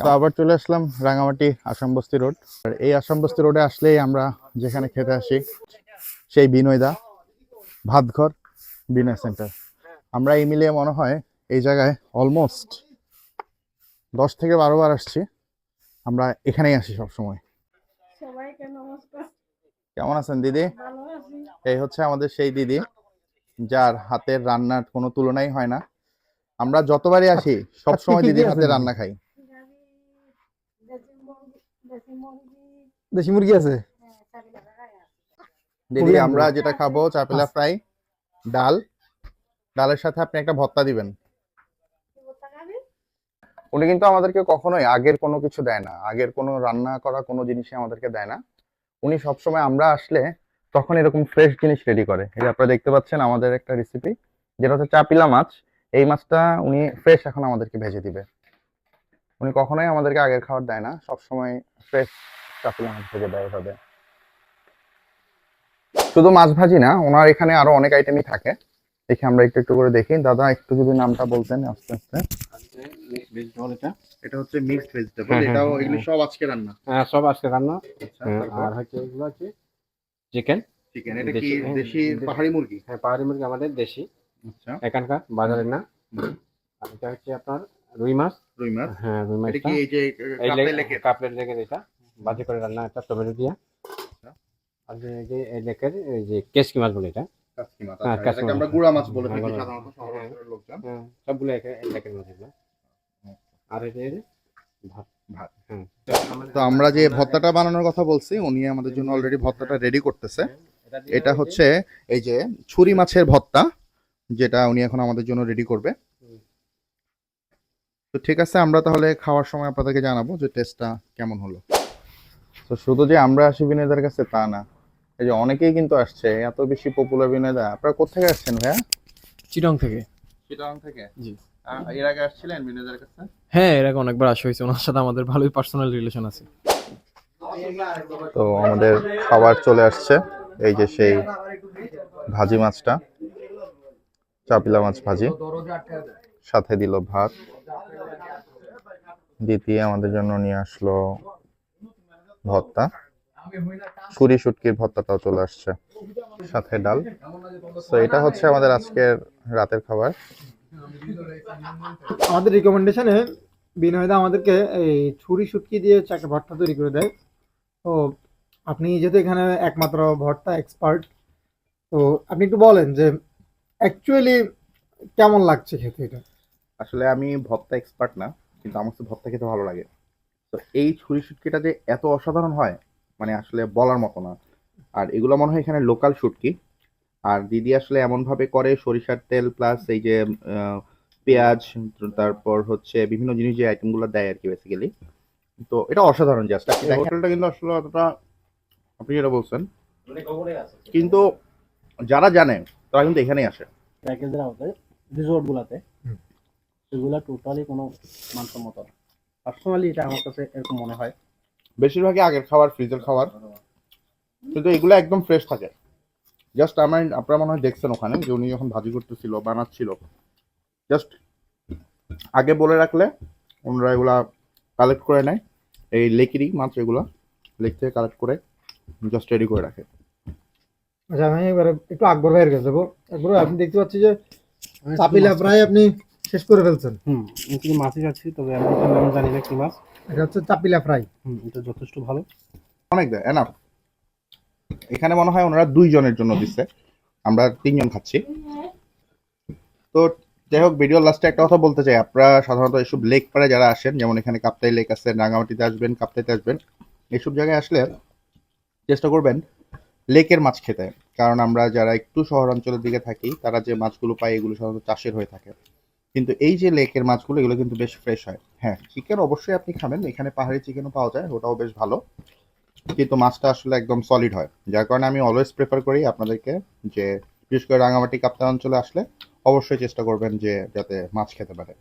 তো আবার চলে আসলাম রাঙামাটি আসাম বস্তি রোড। আর এই আসাম বস্তি রোডে আসলেই আমরা যেখানে খেতে আসি সেই বিনয়দা ভাতঘর বিনয় সেন্টার। আমরা এই মিলিয়ে মনে হয় এই জায়গায় অলমোস্ট দশ থেকে বারো বার আসছি। আমরা এখানেই আসি সবসময়। কেমন আছেন দিদি? এই হচ্ছে আমাদের সেই দিদি যার হাতের রান্নার কোনো তুলনাই হয় না। আমরা যতবারই আসি সবসময় দিদির হাতে রান্না খাই। দেশি মুরগি। আছে? হ্যাঁ দিদি আমরা যেটা খাব চাপেলা আচ্ছা। ফ্রাই ডাল। ডালের সাথে আপনি একটা ভর্তা দিবেন। উনি কিন্তু আমাদেরকে কখনোই আগের কোনো কিছু দেয় না। আগের কোনো রান্না করা কোনো জিনিসই আমাদেরকে দেয় না। উনি সবসময় আমরা আসলে তখন এরকম ফ্রেশ জিনিস রেডি করে। এই যে আপনারা দেখতে পাচ্ছেন আমাদের একটা রেসিপি যেটা হচ্ছে চাপিলা মাছ। এই মাছটা উনি ফ্রেশ এখন আমাদেরকে ভেজে দিবে। উনি কখনোই আমাদেরকে আগের খাবার দেয় না। সবসময় ফ্রেশ মাছ ভেজে দেয় এভাবে শুধু মাছ ভাজি না ওনার এখানে আরও অনেক আইটেমই থাকে। দেখি আমরা একটু একটু করে দেখি। দাদা একটু যদি নামটা বলতেন আস্তে আস্তে। এটা এটা হচ্ছে মিক্সড ভেজিটেবল এটাও এগুলো। সব আজকে রান্না। হ্যাঁ সব আজকে রান্না। আচ্ছা আর হচ্ছে এগুলো আছে চিকেন চিকেন এটা কি দেশি- হ্যাঁ, পাহাড়ি মুরগি? হ্যাঁ পাহাড়ি মুরগি আমাদের দেশি। আচ্ছা। এখানকার বাজারের না আর এটা হচ্ছে আপনার রুই মাছ? রুই মাছ? হ্যাঁ রুই এটা মাছটা। কি এই যে লেকে লেগের এটা। বাজি করে রান্না একটা টমেটো দিয়া। আর যে এই যে এই লেকের এই যে কেসকি মাছ বলে এটা। কাসকি মাছ হ্যাঁ, আচ্ছা আমরা মাছ। গুড়া মাছ বলে হ্যাঁ, থাকি মাছ। সাধারণত শহর অঞ্চলের লোকজন। হ্যাঁ সবগুলো একে- এই লেকের মাছ এগুলো। আর এই যে ভাত। ভাত। হ্যাঁ। তো আমরা যে ভর্তাটা বানানোর কথা বলছি উনি আমাদের জন্য অলরেডি ভর্তাটা রেডি করতেছে। এটা হচ্ছে এই যে ছুরি মাছের ভর্তা যেটা উনি এখন আমাদের জন্য রেডি করবে। তো ঠিক আছে আমরা তাহলে খাওয়ার সময় আপনাদেরকে জানাব যে টেস্টটা কেমন হলো। তো শুধু যে আমরা আসি বিনয়দার কাছে তা না এই যে অনেকেই কিন্তু আসছে এত বেশি পপুলার বিনয়দা আপনারা কোথেকে আসছেন ভাইয়া? চিটং থেকে। চিটাগাং থেকে? জি। এর আগে আসছিলেন বিনয়দার কাছে? হ্যাঁ এর আগে অনেকবার আসা হয়েছে ওনার সাথে আমাদের ভালোই পার্সোনাল রিলেশন আছে। তো আমাদের খাবার চলে আসছে এই যে সেই ভাজি মাছটা চাপিলা মাছ ভাজি সাথে দিল ভাত। দ্বিতীয় আমাদের জন্য নিয়ে আসলো ভর্তা ছুরি শুটকির ভর্তাটাও চলে আসছে সাথে ডাল। তো এটা হচ্ছে আমাদের আজকের রাতের খাবার। আমাদের রিকমেন্ডেশনে বিনয়দা আমাদেরকে এই ছুরি শুটকি দিয়ে চাকে ভর্তা তৈরি করে দেয়। তো আপনি যেহেতু এখানে একমাত্র ভর্তা এক্সপার্ট তো আপনি একটু বলেন যে অ্যাকচুয়ালি কেমন লাগছে খেতে এটা? আসলে আমি ভর্তা এক্সপার্ট না। কিন্তু আমার তো ভর্তা খেতে ভালো লাগে। তো এই ছুরি শুটকিটা যে এত অসাধারণ হয় মানে আসলে বলার মতো না। আর এগুলো মনে হয় এখানে লোকাল শুটকি। আর দিদি আসলে এমন ভাবে করে সরিষার তেল প্লাস এই যে আহ, পেঁয়াজ তারপর হচ্ছে বিভিন্ন জিনিস যে আইটেমগুলো দেয় আর কি বেসিক্যালি তো এটা অসাধারণ জাস্ট হোটেলটা কিন্তু আসলে অতটা আপনি যেটা বলছেন। কিন্তু যারা জানে তারা কিন্তু এখানেই আসে। প্যাকেজের আওতায় রিসোর্ট সেগুলা টোটালি কোনো মানসম্মত না। পার্সোনালি এটা আমার কাছে এরকম মনে হয়। বেশিরভাগই আগের খাবার ফ্রিজের খাবার। কিন্তু এগুলো একদম ফ্রেশ থাকে। জাস্ট আমার আপনারা মনে হয় দেখছেন ওখানে যে উনি যখন ভাজি করতেছিল বানাচ্ছিল জাস্ট আগে বলে রাখলে ওনারা এগুলা কালেক্ট করে নেয়। এই লেকেরই মাছ এগুলো লেক থেকে কালেক্ট করে জাস্ট রেডি করে রাখে। আচ্ছা আমি এবারে একটু আকবর ভাইয়ের কাছে যাব। আকবর ভাই, আপনি দেখতে পাচ্ছি যে চাপিলা প্রায় আপনি শেষ করে ফেলছেন। হুম কিন্তু মাছই যাচ্ছি তবে আমি নাম জানি না কি মাছ। এটা হচ্ছে চাপিলা ফ্রাই। হুম এটা যথেষ্ট ভালো। অনেক দেয় এনাফ এখানে মনে হয় ওনারা দুইজনের জন্য দিচ্ছে আমরা তিনজন খাচ্ছি। তো যাই হোক ভিডিও লাস্টে একটা কথা বলতে চাই। আপনারা সাধারণত এসব লেক পাড়ে যারা আসেন যেমন এখানে কাপ্তাই লেক আছে রাঙামাটিতে আসবেন কাপ্তাইতে আসবেন এইসব জায়গায় আসলে চেষ্টা করবেন লেকের মাছ খেতে। কারণ আমরা যারা একটু শহরাঞ্চলের দিকে থাকি তারা যে মাছগুলো পাই এগুলো সাধারণত চাষের হয়ে থাকে। কিন্তু এই যে লেকের মাছগুলো, এগুলো কিন্তু বেশ ফ্রেশ হয়। হ্যাঁ চিকেন অবশ্যই আপনি খাবেন। এখানে পাহাড়ি চিকেনও পাওয়া যায়, ওটাও বেশ ভালো। কিন্তু মাছটা আসলে একদম সলিড হয়। যার কারণে আমি অলওয়েজ প্রেফার করি আপনাদেরকে যে, বিশেষ করে রাঙামাটি কাপ্তান অঞ্চলে আসলে অবশ্যই চেষ্টা করবেন যে, যাতে মাছ খেতে পারে।